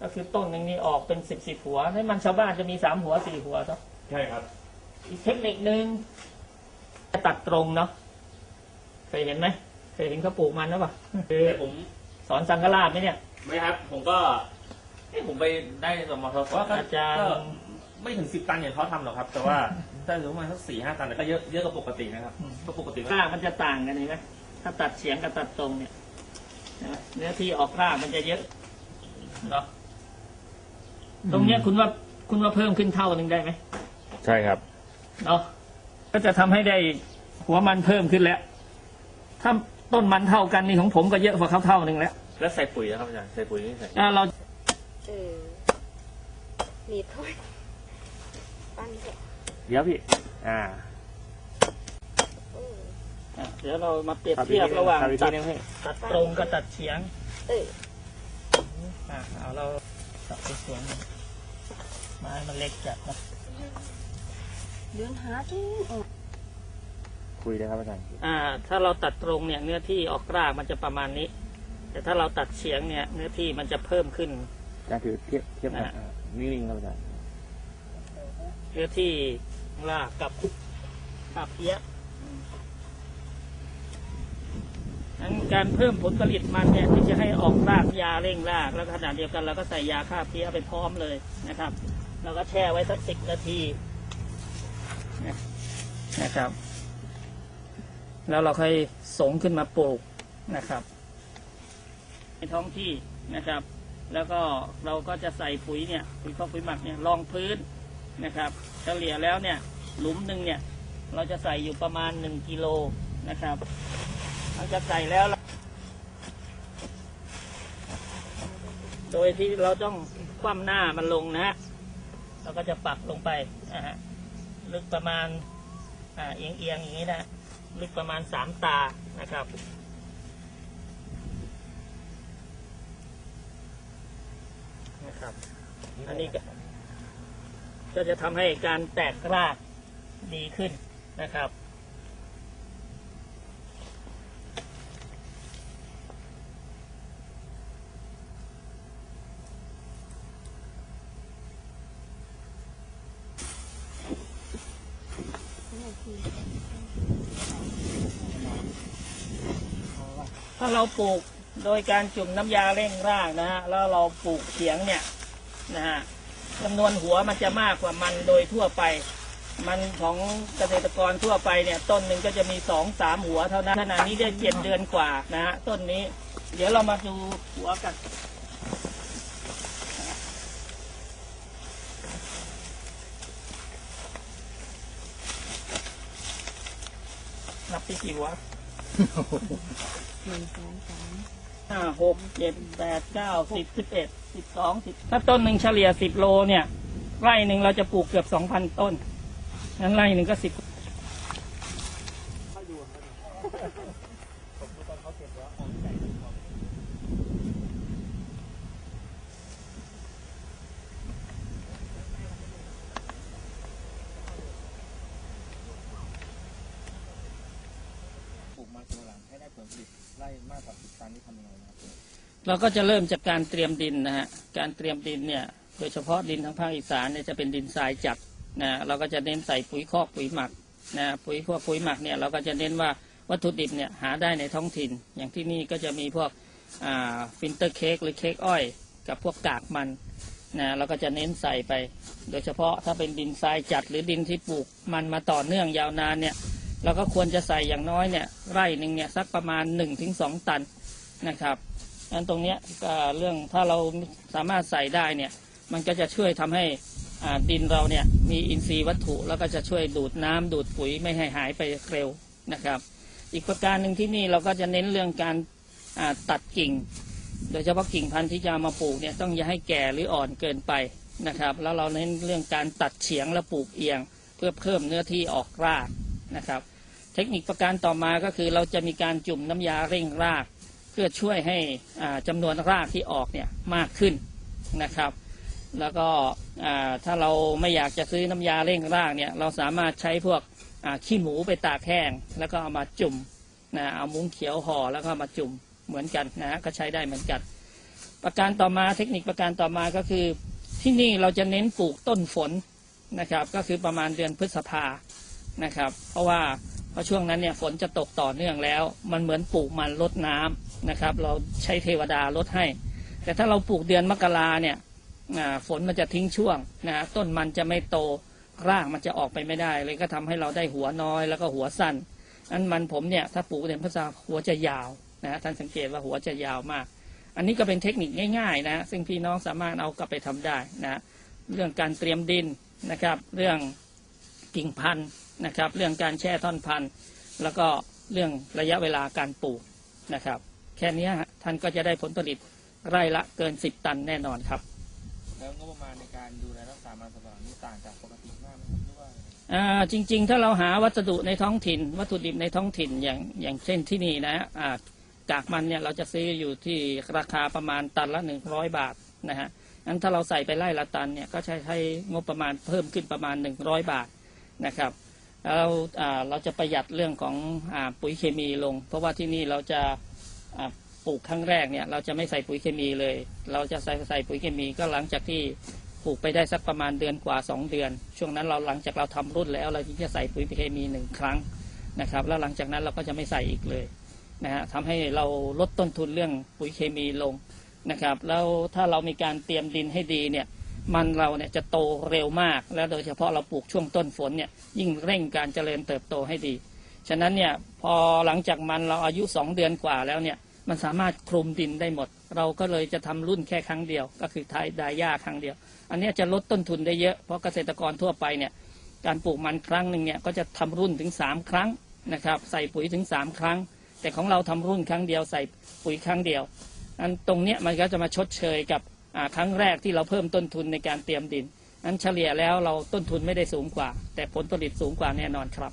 ก็คือต้นหนึ่งนี่ออกเป็นสิบสิบหัวให้มันชาวบ้านจะมีสามหัวสี่หัวครับใช่ครับ อีกเทคนิคหนึ่งตัดตรงเนาะเคยเห็นไหมเคยเห็นเขาปลูกมันหรือเปล่าคือแต่ผมสอนสังฆราชไหมเนี่ยไม่ครับ ผมก็เอ้ผมไปได้สมมติว่าก็อาจารย์ก็ไม่ถึงสิบตันอย่างเขาทำหรอกครับ แต่ว่าถ้าถึงประมาณสักสี่ห้าตันแต่ก็เยอะเยอะกว่าปกตินะครับก็ปกติรากมันจะต่างกันเห็นไหมถ้าตัดเฉียงกับตัดตรงเนี่ยนะเนื้อที่ออกรากมันจะเยอะเนาะ ตรงเนี้ยคุณว่าคุณว่าเพิ่มขึ้นเท่าหนึ่งได้ไหมใช่ครับ เนาะก็จะทำให้ได้หัวมันเพิ่มขึ้นแล้ว ถ้าต้นมันเท่ากันนี่ของผมก็เยอะกว่าเขาเท่าหนึ่งแล้วแล้วใส่ปุ๋ยนะครับอาจารย์ใส่ปุ๋ยนี่ใส่อ่าเราเออมีถ้วยปั้นเถอะเดี๋ยวพี่ อ่า เอออะเดี๋ยวเรามาเปรียบเทียบระหว่างตัตัดดนึงพี่ตัดตรงกับตัดเฉียงเออ อะเอาเราตัดไปเฉียง ไม้มันเล็กจัดนะเดือนหาที่ออกคุยได้ครับอาจารย์อ่า ถ้าเราตัดตรงเนี่ยเนื้อที่ออกรากมันจะประมาณนี้ แต่ถ้าเราตัดเฉียงเนี่ย เนื้อที่มันจะเพิ่มขึ้นอาจารย์ถือเทียบเทียบกันอ่าอ่านิ่งๆครับอาจารย์เนื้อที่รากกับกับเพี้ยงั้นการเพิ่มผลผลิตมันเนี่ยที่จะให้ออกรากยาเร่งราก แล้วขณะเดียวกันเราก็ใส่ยาฆ่าเพี้ยไปพร้อมเลยนะครับ เราก็แช่ไว้สักสิบนาทีนะนะครับ แล้วเราค่อยสงขึ้นมาปลูกนะครับในท้องที่นะครับ แล้วก็เราก็จะใส่ปุ๋ยเนี่ยปุ๋ยข้าวปุ๋ยหมักเนี่ยรองพื้นนะครับเฉลี่ยแล้วเนี่ยหลุมหนึ่งเนี่ย เราจะใส่อยู่ประมาณหนึ่งกิโลนะครับเราจะใส่แล้ว โดยที่เราต้องคว่ำหน้ามันลงนะฮะ เราก็จะปักลงไปนะฮะลึกประมาณเอียงเอียงๆอย่างนี้นะลึกประมาณสามตานะครับ นะครับ อันนี้ก็จะทำให้การแตกรากดีขึ้นนะครับ ถ้าเราปลูกโดยการจุ่มน้ำยาเร่งรากนะฮะแล้วเราปลูกเฉียงเนี่ยนะฮะจำนวนหัวมันจะมากกว่ามันโดยทั่วไป มันของเกษตรกรทั่วไปเนี่ย ต้นหนึ่งก็จะมีสองสามหัวเท่านั้นขณะนี้ได้เจ็ดเดือนกว่านะฮะต้นนี้ เดี๋ยวเรามาดูหัวกัน นับที่กี่หัวหนึ่งสองสามห้าหกเจ็ดแปดเก้าสิบสิบเอ็ดสิบสองสิบถ้าต้นหนึ่งเฉลี่ยสิบโลเนี่ยไร่หนึ่งเราจะปลูกเกือบสองพันต้นนั้นไร่หนึ่งก็สิบเราก็จะเริ่มจากการเตรียมดินนะฮะ การเตรียมดินเนี่ย โดยเฉพาะดินทางภาคอีสานเนี่ยจะเป็นดินทรายจัดนะ เราก็จะเน้นใส่ปุ๋ยคอกปุ๋ยหมักนะ ปุ๋ยพวกปุ๋ยหมักเนี่ยเราก็จะเน้นว่าวัตถุดิบเนี่ยหาได้ในท้องถิ่น อย่างที่นี่ก็จะมีพวกฟินเตอร์เค้กหรือเค้กอ้อย กับพวกกากมันนะเราก็จะเน้นใส่ไป โดยเฉพาะถ้าเป็นดินทรายจัดหรือดินที่ปลูกมันมาต่อเนื่องยาวนานเนี่ย เราก็ควรจะใส่อย่างน้อยเนี่ยไร่หนึ่งเนี่ยสักประมาณ 1-2 ตันนะครับงั้นตรงเนี้ยก็เรื่องถ้าเราสามารถใส่ได้เนี่ยมันก็จะช่วยทำให้ดินเราเนี่ยมีอินทรีย์วัตถุ แล้วก็จะช่วยดูดน้ำดูดปุ๋ยไม่ให้หายไปเร็วนะครับ อีกประการหนึ่งที่นี่เราก็จะเน้นเรื่องการตัดกิ่ง โดยเฉพาะกิ่งพันธุ์ที่จะมาปลูกเนี่ยต้องอย่าให้แก่หรืออ่อนเกินไปนะครับ แล้วเราเน้นเรื่องการตัดเฉียงและปลูกเอียง เพื่อเพิ่มเนื้อที่ออกรากนะครับ เทคนิคประการต่อมาก็คือเราจะมีการจุ่มน้ำยาเร่งราก เพื่อช่วยให้จำานวนรากที่ออกเนี่ยมากขึ้นนะครับ แล้วก็ถ้าเราไม่อยากจะซื้อน้ำยาเร่งรากเนี่ยเราสามารถใช้พวกขี้หมูไปตากแห้ง แล้วก็เอามาจุ่มนะเอามุ้งเขียวห่อแล้วก็มาจุ่มเหมือนกันนะฮะก็ใช้ได้เหมือนกัน ประการต่อมาเทคนิคประการต่อมาก็คือที่นี่เราจะเน้นปลูกต้นฝนนะครับ ก็คือประมาณเดือนพฤษภานะครับ เพราะว่า เพราะช่วงนั้นเนี่ยฝนจะตกต่อเนื่องแล้ว มันเหมือนปลูกมันลดน้ำนะครับ เราใช้เทวดาลดให้ แต่ถ้าเราปลูกเดือนมกราเนี่ยฝนมันจะทิ้งช่วงนะฮะต้นมันจะไม่โตรากมันจะออกไปไม่ได้ เลยก็ทำให้เราได้หัวน้อยแล้วก็หัวสั้นอันมันผมเนี่ยถ้าปลูกเดือนพฤษภาหัวจะยาวนะฮะท่านสังเกตว่าหัวจะยาวมาก อันนี้ก็เป็นเทคนิคง่ายๆนะซึ่งพี่น้องสามารถเอากลับไปทำได้นะเรื่องการเตรียมดินนะครับ เรื่องกิ่งพันธุ์ นะครับ เรื่องการแช่ท่อนพันธุ์แล้วก็เรื่องระยะเวลาการปลูกนะครับ แค่เนี้ยฮะท่านก็จะได้ผลผลิตไร่ละเกิน 10 ตันแน่นอนครับ แล้วงบประมาณในการดูแลรักษามันสำปะหลังนี่ต่างจากปกติมากไหมครับหรือว่าอ่าจริง ๆ ถ้าเราหาวัสดุในท้องถิ่น วัตถุดิบในท้องถิ่นอย่างอย่างเช่นที่นี่นะอ่ากากมันเนี่ยเราจะซื้ออยู่ที่ราคาประมาณตันละ 100 บาทนะฮะงั้นถ้าเราใส่ไปไร่ละตันเนี่ยก็ใช้ใช้งบประมาณเพิ่มขึ้นประมาณ 100 บาทนะครับ แล้วอ่าเราจะประหยัดเรื่องของอปุ๋ยเคมีลง เพราะว่าที่นี่เราจะปลูกครั้งแรกเนี่ยเราจะไม่ใส่ปุ๋ยเคมีเลย เราจะใส่ใส่ปุ๋ยเคมีก็หลังจากที่ปลูกไปได้สักประมาณเดือนกว่า 2 เดือน ช่วงนั้นเราหลังจากเราทำรุ่นแล้ว เราถึงจะใส่ปุ๋ยเคมีหนึ่งครั้งนะครับ แล้วหลังจากนั้นเราก็จะไม่ใส่อีกเลยนะฮะทำให้เราลดต้นทุนเรื่องปุ๋ยเคมีลงนะครับ แล้วถ้าเรามีการเตรียมดินให้ดีเนี่ย มันเราเนี่ยจะโตเร็วมาก แล้วโดยเฉพาะเราปลูกช่วงต้นฝนเนี่ยยิ่งเร่งการเจริญเติบโตให้ดี ฉะนั้นเนี่ยพอหลังจากมันเราอายุ 2 เดือนกว่าแล้วเนี่ยมันสามารถคลุมดินได้หมด เราก็เลยจะทำรุ่นแค่ครั้งเดียว ก็คือทายดายาครั้งเดียว อันนี้จะลดต้นทุนได้เยอะเพราะเกษตรกรทั่วไปเนี่ยการปลูกมันครั้งหนึ่งเนี่ยก็จะทำรุ่นถึง 3 ครั้งนะครับใส่ปุ๋ยถึง 3 ครั้ง แต่ของเราทำรุ่นครั้งเดียวใส่ปุ๋ยครั้งเดียวอันตรงเนี้ยมันก็จะมาชดเชยกับ ครั้งแรกที่เราเพิ่มต้นทุนในการเตรียมดิน นั้นเฉลี่ยแล้วเราต้นทุนไม่ได้สูงกว่า แต่ผลผลิตสูงกว่าแน่นอนครับ